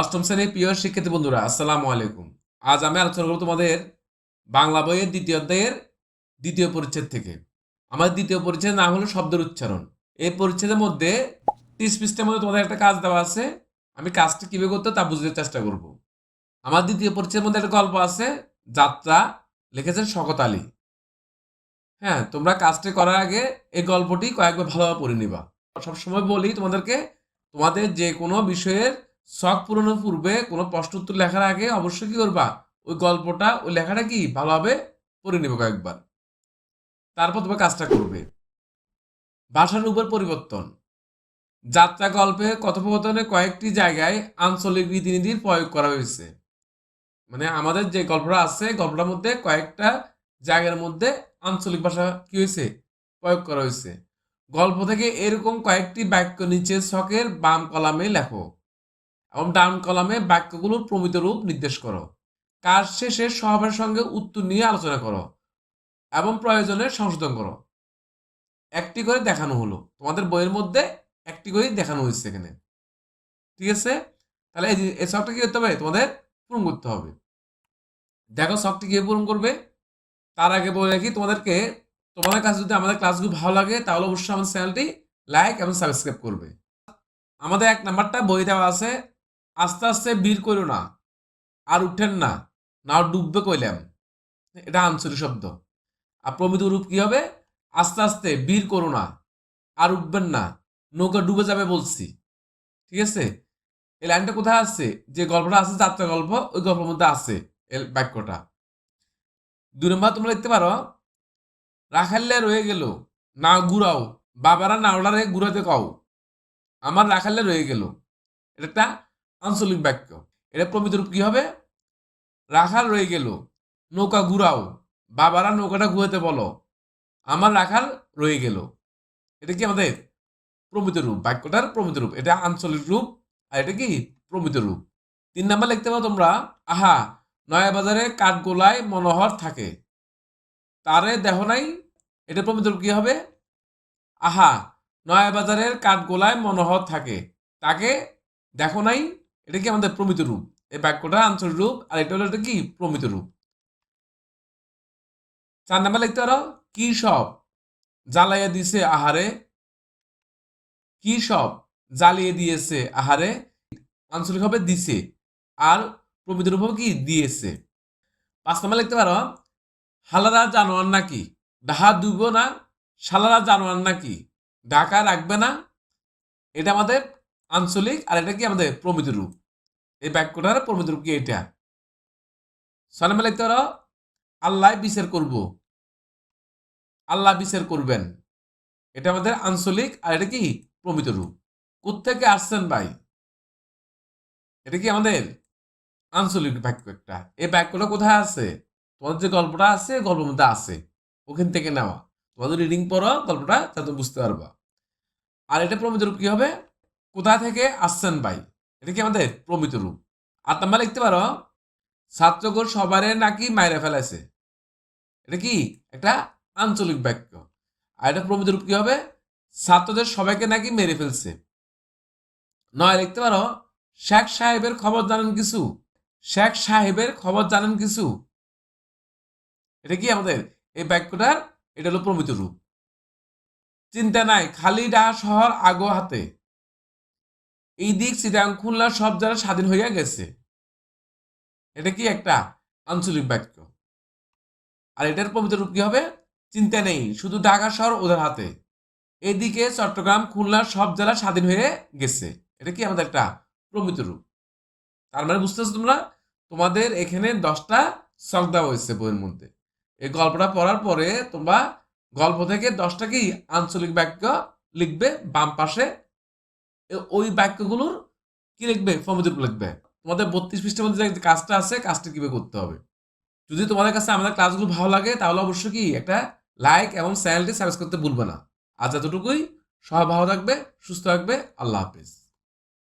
অষ্টম শ্রেণির প্রিয় শিক্ষার্থী বন্ধুরা, আসসালামু আলাইকুম। আজ আমি আলোচনা করব তোমাদের বাংলা বইয়ের দ্বিতীয় অধ্যায়ের দ্বিতীয় পরিচ্ছেদ থেকে। আমাদের দ্বিতীয় পরিচ্ছেদ নাম হলো শব্দের উচ্চারণ। এই পরিচ্ছেদের মধ্যে তিরিশ পৃষ্ঠের মধ্যে তোমাদের একটা কাজ দেওয়া আছে। আমি কাজটা কীভাবে করতে তা বুঝতে চেষ্টা করব। আমার দ্বিতীয় পরিচ্ছেদের মধ্যে একটা গল্প আছে, যাত্রা লিখেছেন শকত আলী। হ্যাঁ তোমরা কাজটি করার আগে এই গল্পটি কয়েকবার ভালোভাবে পড়ে নিবা। সবসময় বলি তোমাদেরকে, তোমাদের যে কোনো বিষয়ের শখ পূরণের পূর্বে কোনো প্রশ্ন উত্তর লেখার আগে অবশ্যই কি করবা? ওই গল্পটা, ওই লেখাটা কি ভালোভাবে পড়ে নেবে কয়েকবার। তারপর তোমার কাজটা করবে। ভাষার উপর পরিবর্তন। যাত্রা গল্পে কথোপকথনে কয়েকটি জায়গায় আঞ্চলিক রীতিনীতির প্রয়োগ করা হয়েছে। মানে আমাদের যে গল্পটা আছে, গল্পটার মধ্যে কয়েকটা জায়গার মধ্যে আঞ্চলিক ভাষা কি হয়েছে? প্রয়োগ করা হয়েছে। গল্প থেকে এরকম কয়েকটি বাক্য নিচে ছকের বাম কলামে লেখো। এবং ডান কলামে বাক্যগুলোর প্রমিত রূপ নির্দেশ করো। কাজ শেষে সবার সঙ্গে উত্তর নিয়ে আলোচনা করো এবং প্রয়োজনে সংশোধন করো। একটি করে দেখানো হলো। তোমাদের বইয়ের মধ্যে একটি করেই দেখানো হয়েছে এখানে। ঠিক আছে? তাহলে এই শখটা কি করতে হবে? তোমাদের পূরণ করতে হবে। দেখো শখটি কীভাবে পূরণ করবে। তার আগে বলে রাখি, তোমাদেরকে তোমাদের কাছে যদি আমাদের ক্লাসগুলো ভালো লাগে, তাহলে অবশ্যই আমাদের চ্যানেলটি লাইক এবং সাবস্ক্রাইব করবে। আমাদের এক নাম্বারটা বই দেওয়া আছে আস্তে আস্তে বীর করো না। আর উঠেন না। না ডুববে কইলাম। এটা আঞ্চলিক শব্দ। আর প্রমিত রূপ কি হবে? আস্তে আস্তে বীর করো না। আর উঠবেন না। নৌকা ডুবে যাবে বলছি। ঠিক আছে? এই লাইনটা কোথায় আছে? যে গল্পটা আছে, যাত্রা গল্প, ওই গল্পের মধ্যে আছে এই বাক্যটা। দুই নম্বর তোমরা লিখতে পারো? রাখাল্লে রয়ে গেল। না ঘুরাও। বাবারা নাওড়ারে ঘুরাতে কও। আমার রাখাল্লে রয়ে গেল। এটা আঞ্চলিক বাক্য। এটা প্রমিত রূপ কি হবে? রাখাল রয়ে গেল, নৌকা ঘুরাও, বাবারা নৌকাটা ঘুরাতে বলো, আমার রাখাল রয়ে গেল। এটা কি আমাদের প্রমিত রূপ? বাক্যটার প্রমিত রূপ। এটা আঞ্চলিক রূপ আর এটা কি প্রমিত রূপ? তিন নাম্বার লিখতে পারো তোমরা, আহা নয়া বাজারে কাঠগোলায় মনোহর থাকে, তারে দেহ নাই, এটা প্রমিত রূপ কি হবে? আহা নয়া বাজারের কাঠগোলায় মনোহর থাকে, তাকে দেখো নাই এটা কি আমাদের প্রমিত রূপ? এই বাক্যটা আঞ্চলিক রূপ, আর এটা হলো এটা কি? প্রমিত রূপ। চার নাম্বার লিখতে পারো? কি সব জ্বালাইয়া দিছে আহারে? কি সব জ্বালিয়ে দিয়েছে আহারে? আঞ্চলিক হবে দিছে, আর প্রমিত রূপ কি? দিয়েছে। পাঁচ নাম্বার লিখতে পারো? হালারা জানোয়ার নাকি? ডাহা দুব না? শালারা জানোয়ার নাকি? ঢাকা রাখবে না? এটা আমাদের আঞ্চলিক আর এটা কি আমাদের প্রমিত রূপ? এই বাক্যটার প্রমিত রূপ কি এটা? নাম্বার লিখতে আল্লাহ বিচার করব। আল্লাহ বিচার করবেন। এটা আমাদের আঞ্চলিক আর এটা কি প্রমিত রূপ? কোথেকে আসছেন ভাই? এটা কি আমাদের আঞ্চলিক বাক্য একটা। এই বাক্যটা কোথায় আছে? তোমাদের যে গল্পটা আছে, গল্পের মধ্যে আছে। ওখান থেকে নেওয়া তোমাদের রিডিং পড়ো, গল্পটা যাতে বুঝতে পারবা। আর এটা প্রমিত রূপ কি হবে? কোথা থেকে আসছেন ভাই? এটা কি আমাদের প্রমিত রূপ আর তোমরা লিখতে পারো ছাত্রগণ সবারে নাকি মাইরে ফেলেছে এটা কি একটা আঞ্চলিক বাক্য। আর এটা প্রমিত রূপ কি হবে? ছাত্রদের সবাইকে নাকি মেরে ফেলছে। নয়, লিখতে পারো, শেখ সাহেবের খবর জানেন কিছু? শেখ সাহেবের খবর জানেন কিছু? এটা কি আমাদের এই বাক্যটার? এটা হলো প্রমিত রূপ চিন্তা নাই, খালি ডাহা শহর আগো হাতে। এই দিক চিরাং খুলনা সব যারা স্বাধীন হইয়া গেছে। এটা কি একটা আঞ্চলিক বাক্য? আর এটার প্রমিত রূপ কি হবে? চিন্তা নেই, শুধু ঢাকা শহর ওদের হাতে। এদিকে চট্টগ্রাম, খুলনা সব জেলা স্বাধীন হয়ে গেছে। এটা কি আমাদের একটা প্রমিত রূপ? তার মানে বুঝতেছো তোমরা? তোমাদের এখানে দশটা শখ দেওয়া হয়েছে বইয়ের মধ্যে। এই গল্পটা পড়ার পরে তোমরা গল্প থেকে দশটা কি আঞ্চলিক বাক্য লিখবে বাম পাশে ওই বাক্যগুলোর কি লিখবে? প্রমিত রূপ লিখবে। তোমাদের বত্রিশ পৃষ্ঠের মধ্যে যে কাজটা আছে, কাজটা কীভাবে করতে হবে? যদি তোমাদের কাছে আমাদের ক্লাসগুলো ভালো লাগে, তাহলে অবশ্যই কি একটা লাইক এবং চ্যানেলটি সাবস্ক্রাইব করতে ভুলবে না। আজ এতটুকুই। সবাই ভালো থাকবে, সুস্থ থাকবে। আল্লাহ হাফিজ।